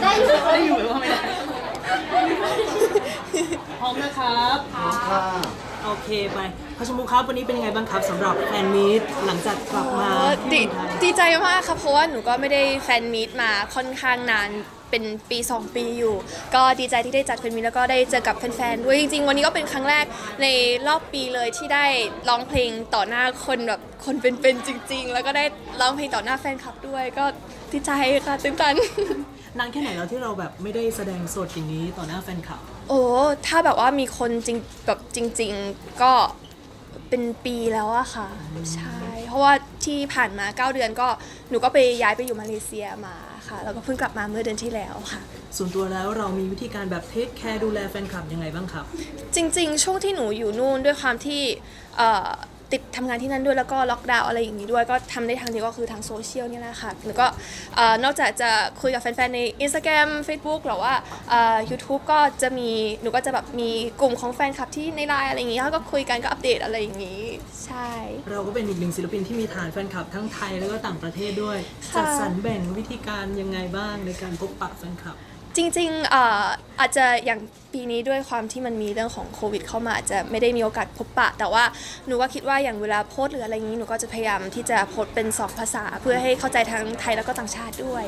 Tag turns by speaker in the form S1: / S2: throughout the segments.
S1: ได้อยู่หรือว่าไม่ได้พร้อมนะครับ
S2: ค่ะ
S1: โอเคไปพชมพูครับวันนี้เป็นยังไงบ้างครับสำหรับแฟนมีตหลังจากกลับมา
S3: อ๋อดี
S1: ที่เมืองไทย
S3: ดีใจมากค่ะเพราะว่าหนูก็ไม่ได้แฟนมีตมาค่อนข้างนานเป็นปี 2 ปีอยู่ ก็ดีใจที่ได้จัดแฟนมีตแล้วก็ได้เจอกับแฟนๆด้วยจริง ๆ วันนี้ก็เป็นครั้งแรกในรอบปีเลยที่ได้ร้องเพลงต่อหน้าคนแบบคนเป็นๆจริง ๆ แล้วก็ได้ร้องเพลงต่อหน้าแฟนคลับด้วย ก็ดีใจค่ะตื่นตัน
S1: นานแค่ไหนแล้วที่เราแบบไม่ได้แสดงสดอย่างนี้ต่อหน้าแฟนคลับ
S3: โอ้ถ้าแบบว่ามีคนจริงแบบจริง ๆก็เป็นปีแล้วอะค่ะ ใช่ เพราะว่าที่ผ่านมา 9 เดือนก็หนูก็ไปย้ายไปอยู่มาเลเซียมาค่ะ แล้วก็เพิ่งกลับมาเมื่อเดือนที่แล้วค่ะ
S1: ส่วนตัวแล้วเรามีวิธีการแบบเทคแคร์ดูแลแฟนคลับยังไงบ้างครับ
S3: จริง ๆ ช่วงที่หนูอยู่นู่นด้วยความที่เอ่อ ติดทำงานที่นั่นด้วยแล้วก็ล็อกดาวน์อะไรอย่างนี้ด้วย ก็ทำได้ทางเดียวก็คือทางโซเชียลเนี่ยแหละค่ะแล้วก็เอ่อนอกจากจะคุยกับแฟนๆใน Instagram Facebook หรือว่าเอ่อ YouTube ก็จะมีหนูก็จะแบบมีกลุ่มของแฟนคลับที่ในไลน์อะไรอย่างนี้แล้วก็คุยกันก็อัปเดตอะไรอย่างนี้ ใช่
S1: เราก็เป็นอีกหนึ่งศิลปินที่มีฐานแฟนคลับทั้งไทยแล้วก็ต่างประเทศด้วย
S3: ค่ะ
S1: จัดสรรแบ่งวิธีการยังไงบ้างในการพบปะแฟนคลับ
S3: จริงๆเอ่ออาจจะอย่างปีนี้ด้วยความที่มันมีเรื่องของโควิด เข้ามาอาจจะไม่ได้มีโอกาสพบปะ แต่ว่าหนูก็คิดว่าอย่างเวลาโพสต์หรืออะไรอย่างนี้หนูก็จะพยายามที่จะโพสต์เป็นสองภาษา เพื่อให้เข้าใจทั้งไทยแล้วก็ต่างชาติด้วย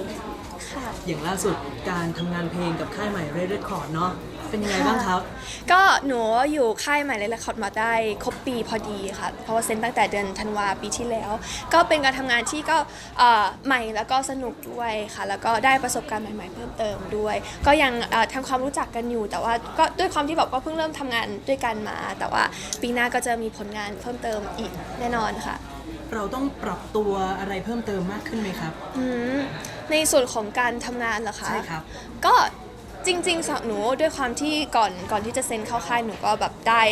S3: ค่ะ
S1: อย่างล่าสุดการทำงานเพลงกับค่ายใหม่เรดเรคคอร์ดเนาะ เป็นยังไงบ้างครับ
S3: ก็หนูอยู่ค่ายใหม่เลยละครมาได้ครบปีพอดีค่ะ เพราะว่าเซ็นตั้งแต่เดือนธันวาปีที่แล้ว ก็เป็นการทำงานที่ก็เอ่อใหม่แล้วก็สนุกด้วยค่ะ แล้วก็ได้ประสบการณ์ใหม่ๆเพิ่มเติมด้วย ก็ยังเอ่อทำความรู้จักกันอยู่ แต่ว่าก็ด้วยความที่แบบก็เพิ่งเริ่มทำงานด้วยกันมา แต่ว่าปีหน้าก็จะมีผลงานเพิ่มเติมอีกแน่นอนค่ะ
S1: เราต้องปรับตัวอะไรเพิ่มเติมมากขึ้นไหมครับ
S3: อืมในส่วนของการทำงานเหรอคะ
S1: ใช่ครับ
S3: ก็ จริงๆสำหรับหนูด้วยความที่ก่อนก่อนที่จะเซ็นเข้าค่ายหนูก็แบบได้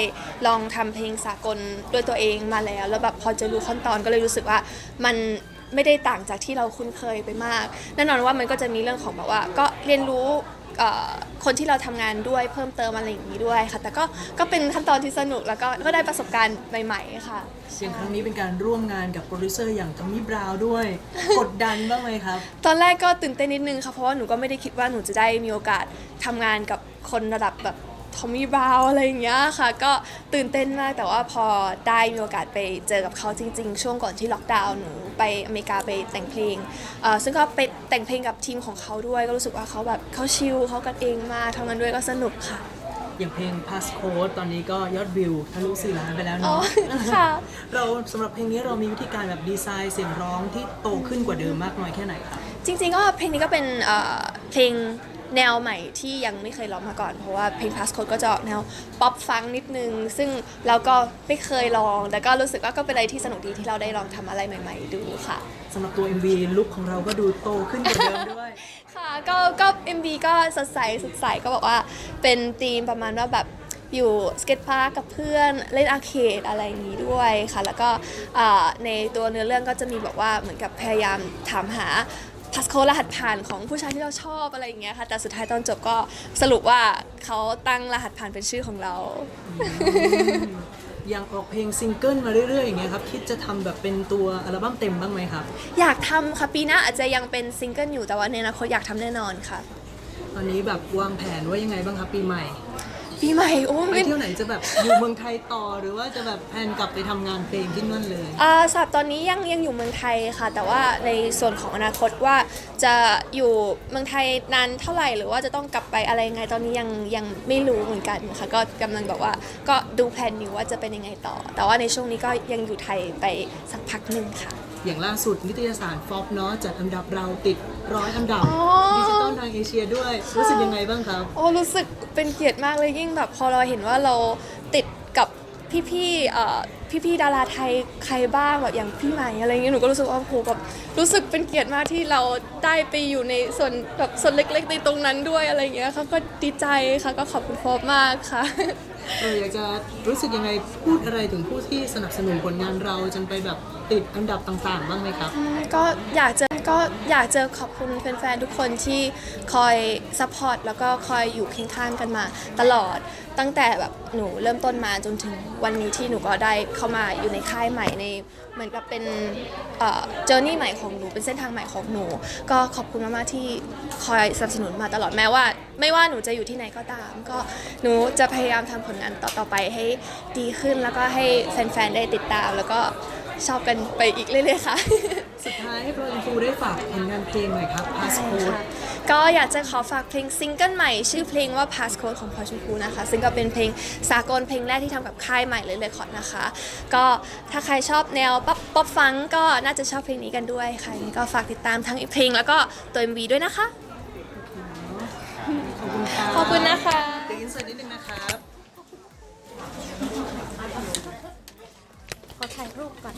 S3: ลองทำเพลงสากลด้วยตัวเองมาแล้ว แล้วแบบพอจะรู้ขั้นตอนก็เลยรู้สึกว่ามันไม่ได้ต่างจากที่เราคุ้นเคยไปมากแน่นอนว่ามันก็จะมีเรื่องของแบบว่าก็เรียนรู้ คนที่เราทำงานด้วยเพิ่มเติมอะไรอย่างนี้ด้วยค่ะ แต่ก็ก็เป็นขั้นตอนที่สนุกแล้วก็ก็ได้ประสบการณ์ใหม่ ๆ ค่ะ
S1: อย่างครั้งนี้เป็นการร่วมงานกับโปรดิวเซอร์อย่างทอมมี่บราวน์ด้วย กดดันบ้างไหมครับ
S3: ตอนแรกก็ตื่นเต้นนิดนึงค่ะเพราะว่าหนูก็ไม่ได้คิดว่าหนูจะได้มีโอกาสทำงานกับคนระดับแบบ ทอมมี่บราวอะไรอย่างเงี้ยค่ะ ก็ตื่นเต้นมากแต่ว่าพอได้มีโอกาสไปเจอกับเขาจริง ๆ ช่วงก่อนที่ล็อกดาวน์หนูไปอเมริกาไปแต่งเพลงเอ่อซึ่งก็ไปแต่งเพลงกับทีมของเขาด้วย ก็รู้สึกว่าเขาแบบเขาชิลเขากันเองมากทำงานด้วยก็สนุกค่ะ
S1: อย่างเพลง Passcode ตอนนี้ก็ยอดวิวทะลุ4ล้านไปแล้ว
S3: อ๋อ
S1: เนาะ
S3: ค่ะ
S1: เราสำหรับเพลงนี้เรามีวิธีการแบบดีไซน์เสียงร้องที่โตขึ้นกว่าเดิมมากน้อยแค่ไหนครับ
S3: จริงๆก็เพลงนี้ก็เป็นเอ่อเพลง แนวใหม่ที่ยังไม่เคยร้องมาก่อน เพราะว่าเพลง Passcode ก็จะออกแนวป๊อปฟังนิดนึง ซึ่งเราก็ไม่เคยลอง แต่ก็รู้สึกว่าก็เป็นอะไรที่สนุกดีที่เราได้ลองทำอะไรใหม่ ๆ ดูค่ะ
S1: สำหรับตัว MV ลุคของเราก็ดูโตขึ้นกว่าเดิมด้วย
S3: ค่ะก็ก็ MV ก็สดใสสดใสก็บอกว่าเป็นธีมประมาณว่าแบบอยู่สเก็ตพาร์คกับเพื่อนเล่นอาร์เคดอะไรอย่างนี้ด้วยค่ะ แล้วก็อ่าในตัวเนื้อเรื่องก็จะมีแบบว่าเหมือนกับพยายามถามหา พาสโครหัสผ่านของผู้ชายที่เราชอบอะไรอย่างเงี้ยค่ะ แต่สุดท้ายตอนจบก็สรุปว่าเขาตั้งรหัสผ่านเป็นชื่อของเรา
S1: อย่างออกเพลงซิงเกิลมาเรื่อยๆอย่างเงี้ยครับคิดจะทำแบบเป็นตัวอัลบั้มเต็มบ้างไหมครับ
S3: อยากทำค่ะปีหน้าอาจจะยังเป็นซิงเกิลอยู่แต่ว่าในอนาคตอยากทำแน่นอนค่ะ
S1: ตอนนี้แบบวางแผนว่ายังไงบ้างครับปีใหม่
S3: ปีใหม่โอ้
S1: ไป
S3: ไม่
S1: เที่ยวไหนจะแบบอยู่เมืองไทยต่อหรือว่าจะแบบแพลนกลับไปทำงานเพลงที่นั่นเลย
S3: อ่าสำหรับตอนนี้ยังยังอยู่เมืองไทยค่ะ แต่ว่าในส่วนของอนาคตว่าจะอยู่เมืองไทยนานเท่าไหร่หรือว่าจะต้องกลับไปอะไรยังไงตอนนี้ยังยังไม่รู้เหมือนกันค่ะก็กำลังแบบว่าก็ดูแผนอยู่ว่าจะเป็นยังไงต่อ แต่ว่าในช่วงนี้ก็ยังอยู่ไทยไปสักพักหนึ่งค่ะ
S1: อย่างล่าสุดนิตยสารฟอบเนาะจัดอันดับเราติดร้อยอันดับ
S3: อ๋อ
S1: ดิจิตอลทางเอเชียด้วย รู้สึกยังไงบ้างครับ
S3: โอ้รู้สึกเป็นเกียรติมากเลยยิ่งแบบพอเราเห็นว่าเราติดกับพี่ๆเอ่อพี่ๆดาราไทยใครบ้างแบบอย่างพี่ใหม่อะไรเงี้ยหนูก็รู้สึกว่าโอ้โหแบบรู้สึกเป็นเกียรติมากที่เราได้ไปอยู่ในส่วนแบบส่วนเล็กๆในตรงนั้นด้วยอะไรเงี้ยค่ะก็ดีใจค่ะก็ขอบคุณโฟบมากค่ะ
S1: เราอยากจะรู้สึกยังไงพูดอะไรถึงผู้ที่สนับสนุนผลงานเราจนไปแบบติดอันดับต่างๆ บ้างไหมครับ
S3: ก็อยากจะ ก็อยากจะขอบคุณแฟนๆ ทุกคนที่คอยซัพพอร์ตแล้วก็คอยอยู่เคียงข้างกันมาตลอดตั้งแต่แบบหนูเริ่มต้นมาจนถึงวันนี้ที่หนูก็ได้เข้ามาอยู่ในค่ายใหม่ในเหมือนกับเป็นเอ่อเจอร์นี่ใหม่ของหนูเป็นเส้นทางใหม่ของหนู ก็ขอบคุณมากๆที่คอยสนับสนุนมาตลอดแม้ว่า ไม่ว่าหนูจะอยู่ที่ไหนก็ตาม ก็หนูจะพยายามทำผลงานต่อๆไปให้ดีขึ้นแล้วก็ให้แฟนๆ ได้ติดตาม แล้วก็ชอบกันไปอีกเรื่อยๆค่ะ
S1: สุดท้ายให้โปรอินฟูได้ฝากผลงานเพลงหน่อยครับ
S3: ใช่
S1: Passport
S3: ค่ะก็อยากจะขอฝากเพลงซิงเกิลใหม่ ชื่อเพลงว่า Passcode ของพลอยชมพูนะคะ ซึ่งก็เป็นเพลงสากลเพลงแรกที่ทำกับค่ายใหม่เลยเลยคอร์ดนะคะ ก็ถ้าใครชอบแนวป๊อปป๊อปฟังก็น่าจะชอบเพลงนี้กันด้วยค่ะยังไงก็ฝากติดตามทั้งเพลงแล้วก็ตัว MV ด้วยนะคะ
S1: ขอบคุณครับ
S3: ขอบคุณนะคะ
S1: เดี๋ยวอินเสิร์ตนิดนึงนะครับ
S3: ขอถ่ายรูปก่อน